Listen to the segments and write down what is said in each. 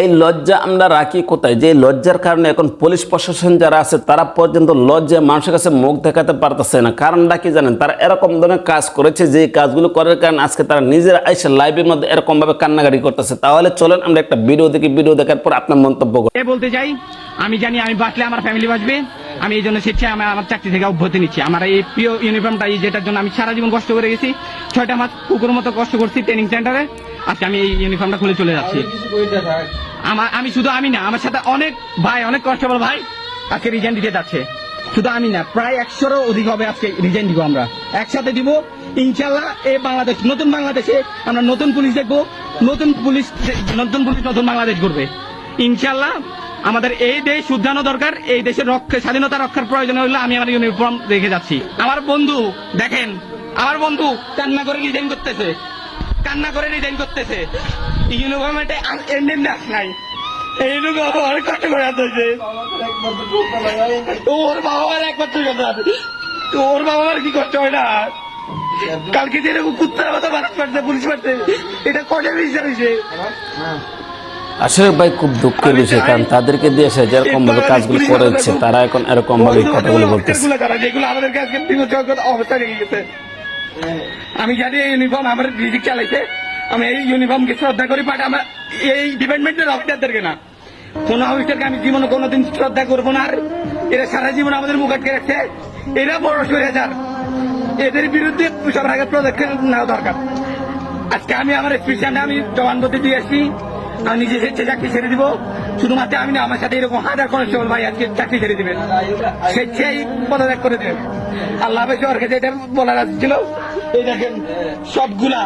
এই লজ্জা আমরা রাখি কোথায়? যে লজ্জার কারণে এখন পুলিশ প্রশাসন যারা আছে তারা পর্যন্ত লজ্জায় মানুষের কাছে মুখ দেখাতে পারতেছে না। কারণটা কি জানেন? তারা এরকম ধরনের কাজ করেছে যে কাজগুলো করার কারণে আজকে তারা নিজেরা এসে লাইভের মধ্যে এরকম ভাবে কান্নাকাটি করতেছে। তাহলে চলেন আমরা একটা ভিডিও দেখি। ভিডিও দেখার পর আপনার মন্তব্য করি। বলতে চাই? আমি জানি আমি বাঁচলে আমার ফ্যামিলি বাঁচবে। আমি এই জন্য স্বেচ্ছায় আমার আমার চাকরি থেকে অব্যাহতি নিচ্ছি। আমার এই প্রিয় ইউনিফর্মটা এই যেটার জন্য আমি সারা জীবন কষ্ট করে গেছি। ছয়টা মাস কুকুর মতো কষ্ট করছি ট্রেনিং সেন্টারে আজকে আমি এই ইউনিফর্মটা খুলে চলে যাচ্ছি। আমার আমি শুধু আমি না আমার সাথে অনেক ভাই অনেক কনস্টেবল ভাই আজকে রিজাইন দিতে যাচ্ছে। শুধু আমি না প্রায় একশোরও অধিক হবে আজকে রিজাইন দিব আমরা। একসাথে দিব ইনশাল্লাহ এই বাংলাদেশ নতুন বাংলাদেশে আমরা নতুন পুলিশ দেখব। নতুন পুলিশ নতুন পুলিশ নতুন বাংলাদেশ করবে ইনশাল্লাহ আমাদের এই দেশ শুদ্ধানো দরকার, এই দেশের রক্ষা, স্বাধীনতা রক্ষার প্রয়োজন হলে আমি আমার ইউনিফর্ম রেখে যাচ্ছি। আমার বন্ধু, দেখেন, আমার বন্ধু কান্না করে রিজাইন করতেছে। কান্না করে রিজাইন করতেছে। ইউনিফর্মে দাস নাই। ওর সন্তান ওর বাবার কি কালকে যেরকম কুত্তার মতো বাস পারছে পুলিশ পারছে এটা কটে বিচার হয়েছে আসলে ভাই খুব দুঃখের বিষয় কারণ তাদেরকে দিয়ে সে যেরকম ভাবে কাজগুলো করেছে তারা এখন এরকম ভাবে কথাগুলো বলতেছে। আমি জানি এই ইউনিফর্ম আমার রিজিক চালাইছে আমি এই ইউনিফর্মকে শ্রদ্ধা করি বাট আমার এই ডিপার্টমেন্টের অফিসারদেরকে না। কোন অফিসারকে আমি জীবনে কোনোদিন শ্রদ্ধা করব না আর এরা সারা জীবন আমাদের মুখ আটকে রাখছে। এরা বড় স্বৈরাচার। এদের বিরুদ্ধে সবার আগে পদক্ষেপ নেওয়া দরকার। আজকে আমি আমার স্পেশালে আমি জবানবন্দি দিয়ে আসছি। আমি নিজে সে চাকরি ছেড়ে দিব, শুধুমাত্র আমি না, আমার সাথে এরকম হাজার কনস্টেবল ভাই আজকে চাকরি ছেড়ে দিবেন। স্বেচ্ছাই পদত্যাগ করে দেবেন। আল্লাহ সরকার এটা বলার ছিল, এই দেখেন, সবগুলা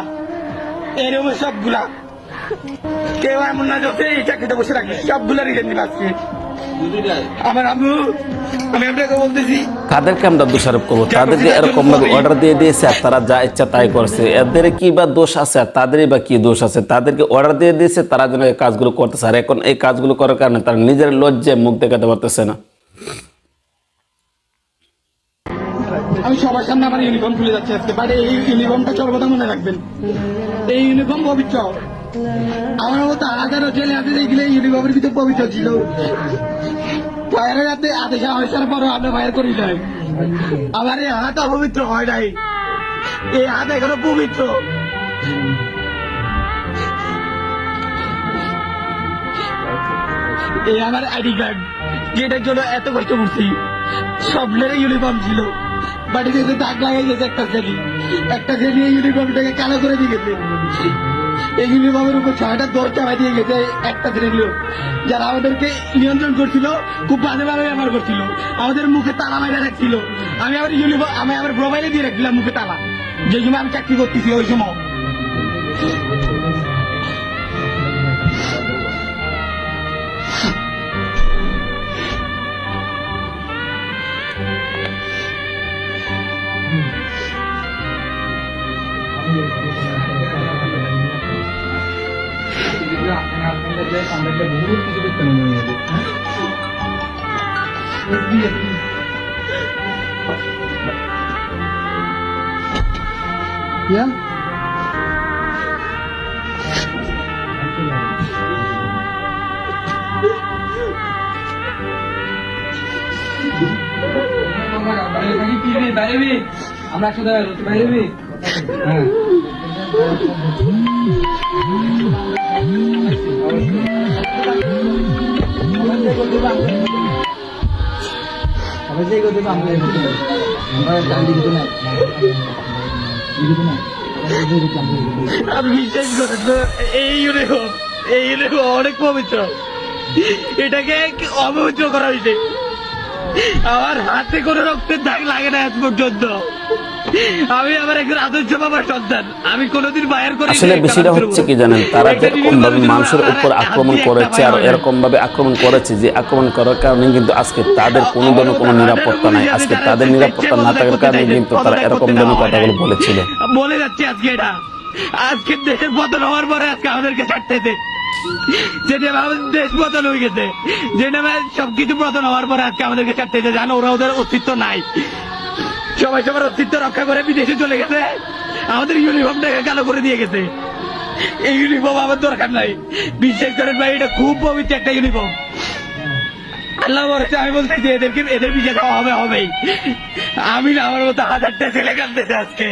এরকম সবগুলা। কেউ এমন না যাতে এই চাকরিতে বসে রাখবে সবগুলা রিজেন দিবে আজকে। আমার আম্মু আমি আপনাকে বলতেছি। কাদেরকে আমরা দোষারোপ করব। তাদেরকে এরকম ভাবে অর্ডার দিয়ে দিয়েছে আর তারা যা ইচ্ছা তাই করছে। এদের কি বা দোষ আছে আর তাদেরই বা কি দোষ আছে? তাদেরকে অর্ডার দিয়ে দিয়েছে তারা যেন এই কাজগুলো করতেছে। আর এখন এই কাজগুলো করার কারণে তারা নিজের লজ্জায় মুখ দেখাতে পারতেছে না। আমি সবার সামনে আমার ইউনিফর্ম খুলে যাচ্ছে আজকে। বাট এই ইউনিফর্মটা সর্বদা মনে রাখবেন। এই ইউনিফর্ম পবিত্র। আমার মতো হাজারো ছেলে আছে দেখলে এই ইউনিফর্মের ভিতরে পবিত্র ছিল। ফায়ারের হাতে আদেশ আসার পরও আমরা ফায়ার করি নাই। আমার এই হাত অপবিত্র হয় নাই। এই হাত এখনও পবিত্র। এই আমার আইডি কার্ড, যেটার জন্য এত কষ্ট করছি। স্বপ্নের ইউনিফর্ম ছিল। বাড়িতে এসে দাগ লাগাই গেছে একটা শ্রেণি একটা শ্রেণি এই ইউনিফর্মটাকে কালো করে দিয়ে গেছে। এই ইউনিফর্মের উপর ছয়টা দর চাপাই দিয়ে গেছে একটা শ্রেণি লোক যারা আমাদেরকে নিয়ন্ত্রণ করছিল, খুব বাজেভাবে ব্যবহার করছিল। আমাদের মুখে তালা মাইরা রাখছিল। আমি আমার ইউনিফর্ম আমি আমার মোবাইলে দিয়ে রাখছিলাম মুখে তালা। যে সময় আমি চাকরি করতেছি, ওই সময়। আমরা একসাথে বাইরে হ্যাঁ। আমরা আমরা না না। বিশ্বাস এই ইউনিফর্ম এই ইউনিফর্ম অনেক পবিত্র। এটাকে অপবিত্র করা হয়েছে। আমার হাতে কোনো রক্তের দাগ লাগে না এত পর্যন্ত। আমি আমার একজন আদর্শ বাবার সন্তান। আমি কোনোদিন বায়ার করি আসলে বিষয়টা হচ্ছে কি জানেন তারা যেরকম ভাবে মানুষের উপর আক্রমণ করেছে আর এরকম ভাবে আক্রমণ করেছে যে আক্রমণ করার কারণে কিন্তু আজকে তাদের কোনো ধরনের কোনো নিরাপত্তা নাই। আজকে তাদের নিরাপত্তা না থাকার কারণে কিন্তু তারা এরকম ধরনের কথাগুলো বলেছিল। বলে যাচ্ছে আজকে এটা। আজকে দেশের পতন হওয়ার পরে আজকে আমাদেরকে ছাড়তেছে যেটা দেশ পতন হয়ে গেছে যে নামে সবকিছু পতন হওয়ার পরে আজকে আমাদেরকে ছাড়তেছে জানো ওরা ওদের অস্তিত্ব নাই। সবাই সবার অস্তিত্ব রক্ষা করে বিদেশে চলে গেছে। আমাদের ইউনিফর্মটাকে কালো করে দিয়ে গেছে। এই ইউনিফর্ম আমার দরকার নাই। বিশ্বাস করেন ভাই, এটা খুব পবিত্র একটা ইউনিফর্ম আল্লাহ বলছে আমি বলছি যে এদেরকে, এদের দেওয়া হবে, হবেই। আমি না, আমার মতো হাজারটা ছেলে কাঁদতেছে আজকে।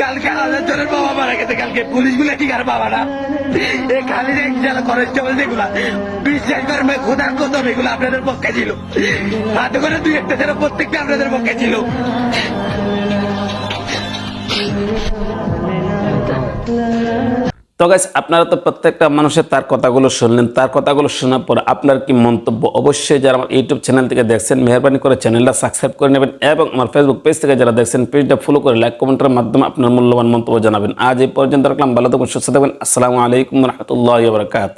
কালকে হাজার জনের বাবা মারা গেছে, কালকে পুলিশগুলা ঠিক আর বাবা না এই খালি যারা কনস্টেবল যেগুলা বিশ্বাস ভাই খোদার কদম এগুলো আপনাদের পক্ষে ছিল। হাতে করে দুই একটা ছেলে প্রত্যেকটা আপনাদের পক্ষে ছিল। তো গাছ আপনারা তো প্রত্যেকটা মানুষের তার কথাগুলো শুনলেন। তার কথাগুলো শোনার পর আপনার কি মন্তব্য অবশ্যই যারা আমার ইউটিউব চ্যানেল থেকে দেখছেন, মেহরবানি করে চ্যানেলটা সাবস্ক্রাইব করে নেবেন এবং আমার ফেসবুক পেজ থেকে যারা দেখছেন পেজটা ফলো করে লাইক কমেন্টের মাধ্যমে আপনার মূল্যবান মন্তব্য জানাবেন। আজ এই পর্যন্ত রাখলাম, ভালো থাকুন, সুস্থ থাকবেন আসসালামু আলাইকুম রহমতুল্লাহ বারকাত